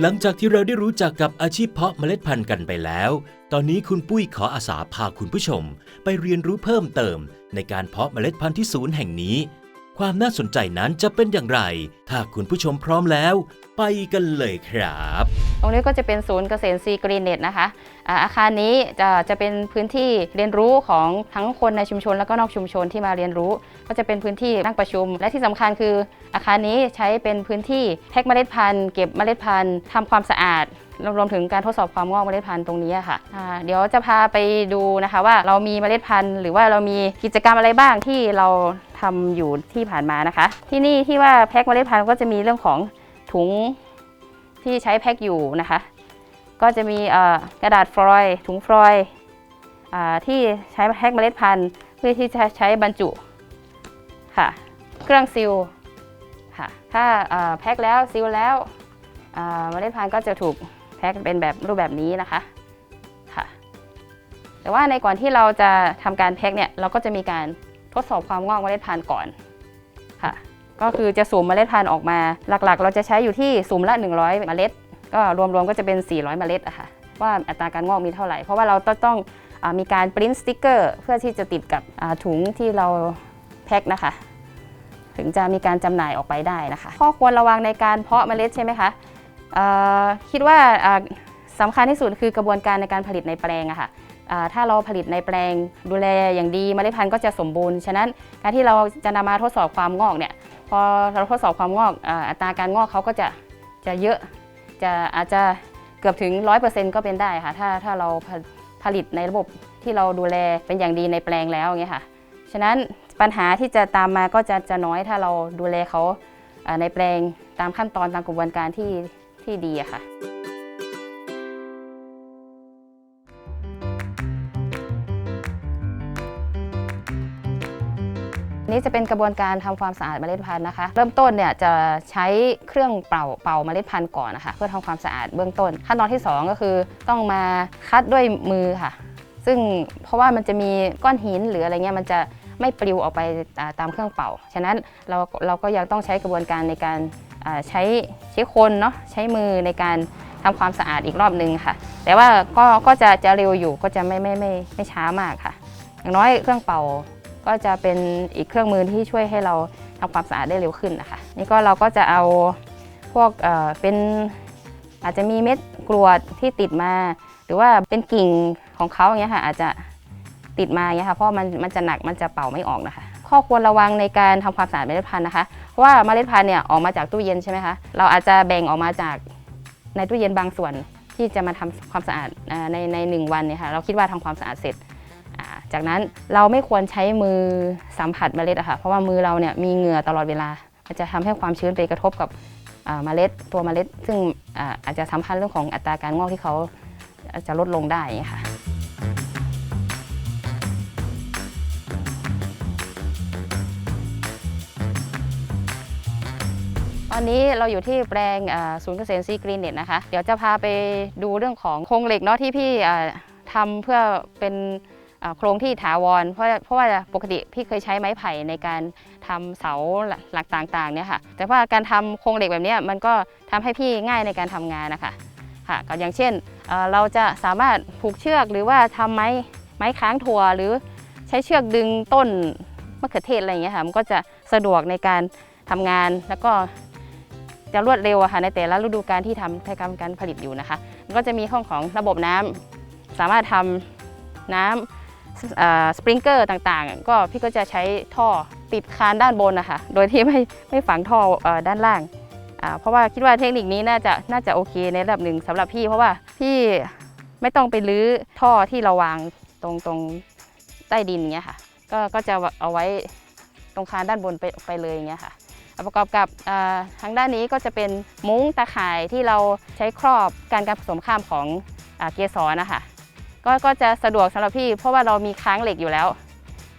หลังจากที่เราได้รู้จักกับอาชีพเพาะเมล็ดพันธุ์กันไปแล้ว ตอนนี้คุณปุ้ยขออาสาพาคุณผู้ชม ไปเรียนรู้เพิ่มเติม ในการเพาะเมล็ดพันธุ์ที่ศูนย์แห่งนี้ ความน่าสนใจนั้นจะเป็นอย่างไร ถ้าคุณผู้ชมพร้อมแล้ว ไปกันเลยครับ รงนี้ก็จะเป็นศูนย์เกษตรซีกรีเน็ตนะคะอาคารนี้จะจะเป็นพื้นที่เรียนรู้ของทั้งคนในชุมชน แล้วก็นอกชุมชนที่มาเรียนรู้ ก็จะเป็นพื้นที่นั่งประชุม และที่สำคัญคืออาคารนี้ใช้เป็นพื้นที่แพ็คเมล็ดพันธุ์เก็บเมล็ดพันธุ์ทำความสะอาดรวมถึงการทดสอบความงอกเมล็ดพันธุ์ตรงนี้ค่ะ เดี๋ยวจะพาไปดูนะคะว่าเรามีเมล็ดพันธุ์ หรือว่าเรามีกิจกรรมอะไรบ้างที่เราทำอยู่ที่ผ่านมานะคะ ที่นี่ที่ว่าแพ็คเมล็ดพันธุ์ก็จะมีเรื่องของถุง ที่ใช้แพ็คอยู่นะคะ ก็จะมีกระดาษฟลอยด์ถุงฟลอยด์อ่าที่ใช้แพ็คเมล็ดพันธุ์เพื่อที่จะใช้บรรจุค่ะ เครื่องซีลค่ะ ถ้าแพ็คแล้วซีลแล้วเมล็ดพันธุ์ก็จะถูกแพ็คเป็นแบบรูปแบบนี้นะคะค่ะแต่ว่าในก่อนที่เราจะทำการแพ็คเนี่ยเราก็จะมีการทดสอบความงอกเมล็ดพันธุ์ก่อน ก็คือจะสุ่มเมล็ดพันธุ์ออกมา หลักๆ เราจะใช้อยู่ที่สุ่มละ 100 เมล็ด ก็รวมๆก็จะเป็น 400 เมล็ดอะค่ะว่าอัตราการงอกมีเท่าไหร่ เพราะว่าเราต้องอมีการปริ้นสติ๊กเกอร์เพื่อที่จะติดกับถุงที่เราแพ็คนะคะ ถึงจะมีการจำหน่ายออกไปได้นะคะ ข้อควรระวังในการเพาะเมล็ดใช่ไหมคะคิดว่าอ่าสำคัญที่สุดคือกระบวนการในการผลิตในแปลงอะค่ะอ่าถ้าเราผลิตในแปลงดูแลอย่างดีเมล็ดพันธุ์ก็จะสมบูรณ์ ฉะนั้นการที่เราจะนำมาทดสอบความงอกเนี่ย อเราทดสอบความงอกอ,อัตราการงอกเขาก็จะจะเยอะจะอาจจะเกือบถึง 100%ก็เป็นได้ค่ะ ถ้าถ้าเราผผลิตในระบบที่เราดูแลเป็นอย่างดีในแปลงแล้วอย่างเงี้ยค่ะ ฉะนั้นปัญหาที่จะตามมาก็จะจะน้อยถ้าเราดูแลเขาอ่าในแปลงตามขั้นตอนตามกระบวนการที่ที่ดีอะค่ะ นี่จะเป็นกระบวนการทำความสะอาดเมล็ดพันธุ์นะคะ เริ่มต้นเนี่ยจะใช้เครื่องเป่าเป่าเมล็ดพันธุ์ก่อนนะคะ เพื่อทำความสะอาดเบื้องต้น ขั้นตอนที่ 2 ก็คือต้องมาคัดด้วยมือค่ะ ซึ่งเพราะว่ามันจะมีก้อนหินหรืออะไรเงี้ยมันจะไม่ปลิวออกไปตามเครื่องเป่า ฉะนั้นเราเราก็ยังต้องใช้กระบวนการในการใช้ใช้คนเนาะใช้มือในการทำความสะอาดอีกรอบหนึ่งค่ะ แต่ว่าก็ก็จะจะเร็วอยู่ก็จะไม่ไม่ไม่ไม่ช้ามากค่ะ อย่างน้อยเครื่องเป่า ก็จะเป็นอีกเครื่องมือที่ช่วยให้เราทำความสะอาดได้เร็วขึ้นนะคะ นี่ก็เราก็จะเอาพวกเเป็นอาจจะมีเม็ดกรวดที่ติดมา หรือว่าเป็นกิ่งของเขาอย่างเงี้ยค่ะอาจจะติดมาอย่างเงี้ยค่ะเพราะมันมันจะหนักมันจะเป่าไม่ออกนะคะ ข้อควรระวังในการทำความสะอาดเมล็ดพันธุ์นะคะเพราะว่าเมล็ดพันธุ์เนี่ยออกมาจากตู้เย็นใช่ไหมคะเราอาจจะแบ่งออกมาจากในตู้เย็นบางส่วนที่จะมาทำความสะอาดในในหนึ่งวันเนี่ยค่ะเราคิดว่าทำความสะอาดเสร็จ จากนั้นเราไม่ควรใช้มือสัมผัสเมล็ดอะค่ะเพราะว่ามือเราเนี่ยมีเหงื่อตลอดเวลา มันจะทำให้ความชื้นไปกระทบกับเมล็ดตัวเมล็ด ซึ่งอาจจะสัมพันธ์เรื่องของอัตราการงอกที่เขาจะลดลงได้อย่ค่ะตอนนี้เราอยู่ที่แปลงศูนย์เกษตรซีกรีนเน็ตนะคะ เดี๋ยวจะพาไปดูเรื่องของโครงเหล็กเนาะที่พี่ทำเพื่อเป็น โครงที่ถาวร เพราะเพราะว่าปกติพี่เคยใช้ไม้ไผ่ในการทำเสาหลักต่างๆเนี่ยค่ะ แต่ว่าการทำโครงเหล็กแบบนี้มันก็ทำให้พี่ง่ายในการทำงานนะคะค่ะก็อย่างเช่นเราจะสามารถผูกเชือกหรือว่าทำไม้ไม้ค้างถั่วหรือใช้เชือกดึงต้นมะเขือเทศอะไรอย่างเงี้ยค่ะมันก็จะสะดวกในการทำงานแล้วก็จะรวดเร็วค่ะในแต่ละฤดูกาลที่ทำทำการผลิตอยู่นะคะก็จะมีห้องของระบบน้ำสามารถทำน้ำ สปริงเกอร์ต่างๆ ก็พี่ก็จะใช้ท่อติดคานด้านบนนะคะโดยที่ไม่ไม่ฝังท่ออด้านล่าง เพราะว่าคิดว่าเทคนิคนี้น่าจะน่าจะโอเคในระดับหนึ่งสำหรับพี่เพราะว่าพี่ไม่ต้องไปรื้อท่อที่เราวางตรงตรงใต้ดินอย่างเงี้ยค่ะก็ก็จะเอาไว้ตรงคานด้านบนไปไปเลยอย่างเงี้ยค่ะประกอบกับทางด้านนี้ก็จะเป็นมุ้งตาข่ายที่เราใช้ครอบการการผสมข้ามของอเกสรนะคะ ก็ก็จะสะดวกสำหรับพี่ เพราะว่าเรามีค้างเหล็กอยู่แล้ว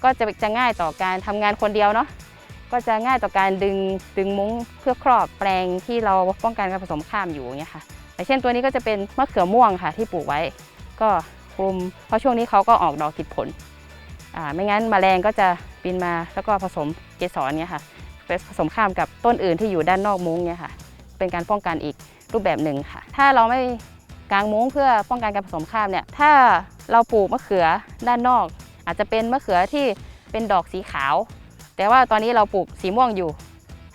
ก็จะจะง่ายต่อการทำงานคนเดียวเนาะก็จะง่ายต่อการดึงดึงมุ้งเพื่อครอบแปลงที่เราป้องกันการผสมข้ามอยู่อย่างเงี้ยค่ะอย่างเช่นตัวนี้ก็จะเป็นมะเขือม่วงค่ะที่ปลูกไว้ ก็คลุมเพราะช่วงนี้เขาก็ออกดอกติดผลอ่าไม่งั้นแมลงก็จะบินมาแล้วก็ผสมเกสรเนี่ยค่ะผสมข้ามกับต้นอื่นที่อยู่ด้านนอกมุ้งเนี่ยค่ะ เป็นการป้องกันอีกรูปแบบหนึ่งค่ะ ถ้าเราไม่ กางมุ้งเพื่อป้องกันการผสมข้ามเนี่ยถ้าเราปลูกมะเขือด้านนอก อาจจะเป็นมะเขือที่เป็นดอกสีขาว แต่ว่าตอนนี้เราปลูกสีม่วงอยู่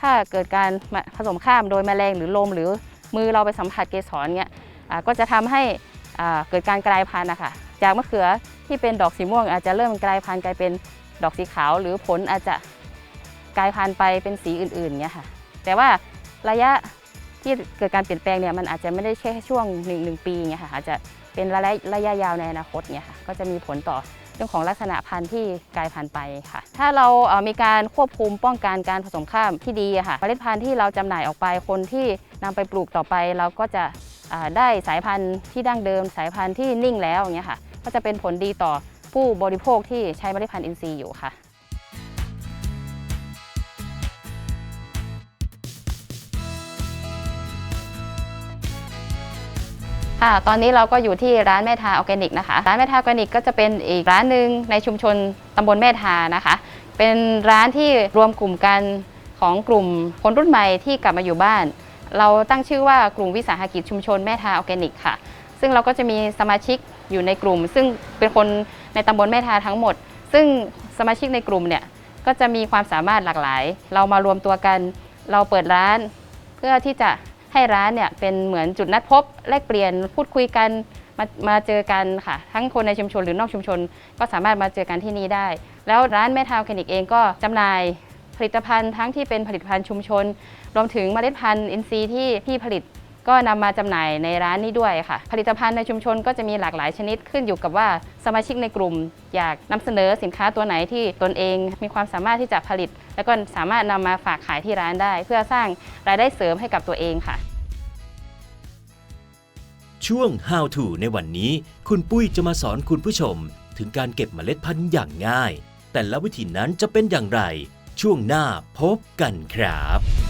ถ้าเกิดการผสมข้ามโดยแมลงหรือลมหรือมือเราไปสัมผัสเกสรเนี่ยก็จะทำให้เกิดการกลายพันธุ์นะคะจากมะเขือที่เป็นดอกสีม่วง อาจจะเริ่มกลายพันธุ์กลายเป็นดอกสีขาว หรือผลอาจจะกลายพันธุ์ไปเป็นสีอื่นๆเนี่ยค่ะ แต่ว่าระยะ ที่เกิดการเปลี่ยนแปลงเนี่ยมันอาจจะไม่ได้แค่ช่วงหนึ่งหนึ่งปีเงี้ยค่ะอาจจะเป็นระยะระยะยาวในอนาคตเนี่ยค่ะก็จะมีผลต่อเรื่องของลักษณะพันธุ์ที่กลายพันธุ์ไปค่ะ ถ้าเราเมีการควบคุมป้องกันการผสมข้ามที่ดีค่ะเมล็ดพันธุ์ที่เราจำหน่ายออกไปคนที่นำไปปลูกต่อไป เราก็จะได้สายพันธุ์ที่ดั้งเดิม สายพันธุ์ที่นิ่งแล้วเงี้ยค่ะก็จะเป็นผลดีต่อผู้บริโภคที่ใช้เมล็ดพันธุ์อินทรีย์อยู่ค่ะ ค่ะตอนนี้เราก็อยู่ที่ร้านแม่ทาออร์แกนิกนะคะ ร้านแม่ทาออร์แกนิกก็จะเป็นอีกร้านหนึ่งในชุมชนตำบลแม่ทานะคะ เป็นร้านที่รวมกลุ่มกันของกลุ่มคนรุ่นใหม่ที่กลับมาอยู่บ้าน เราตั้งชื่อว่ากลุ่มวิสาหกิจชุมชนแม่ทาออร์แกนิกค่ะ ซึ่งเราก็จะมีสมาชิกอยู่ในกลุ่ม ซึ่งเป็นคนในตำบลแม่ทาทั้งหมด ซึ่งสมาชิกในกลุ่มเนี่ยก็จะมีความสามารถหลากหลาย เรามารวมตัวกัน เราเปิดร้านเพื่อที่จะ ให้ร้านเนี่ยเป็นเหมือนจุดนัดพบแลกเปลี่ยนพูดคุยกันมามาเจอกันค่ะ ทั้งคนในชุมชนหรือนอกชุมชน ก็สามารถมาเจอกันที่นี่ได้ แล้วร้านแม่ทาวคลินิกเองก็จำหน่ายผลิตภัณฑ์ทั้งที่เป็นผลิตภัณฑ์ชุมชน รวมถึงเมล็ดพันธุ์อินทรีย์ที่พี่ผลิต ก็นำมาจำหน่ายในร้านนี้ด้วยค่ะ ผลิตภัณฑ์ในชุมชนก็จะมีหลากหลายชนิดขึ้นอยู่กับว่าสมาชิกในกลุ่ม อยากนำเสนอสินค้าตัวไหนที่ตนเองมีความสามารถที่จะผลิต แล้วก็สามารถนำมาฝากขายที่ร้านได้ เพื่อสร้างรายได้เสริมให้กับตัวเองค่ะ ช่วง How to ในวันนี้ คุณปุ้ยจะมาสอนคุณผู้ชม ถึงการเก็บเมล็ดพันธุ์อย่างง่าย แต่ละวิธีนั้นจะเป็นอย่างไร ช่วงหน้าพบกันครับ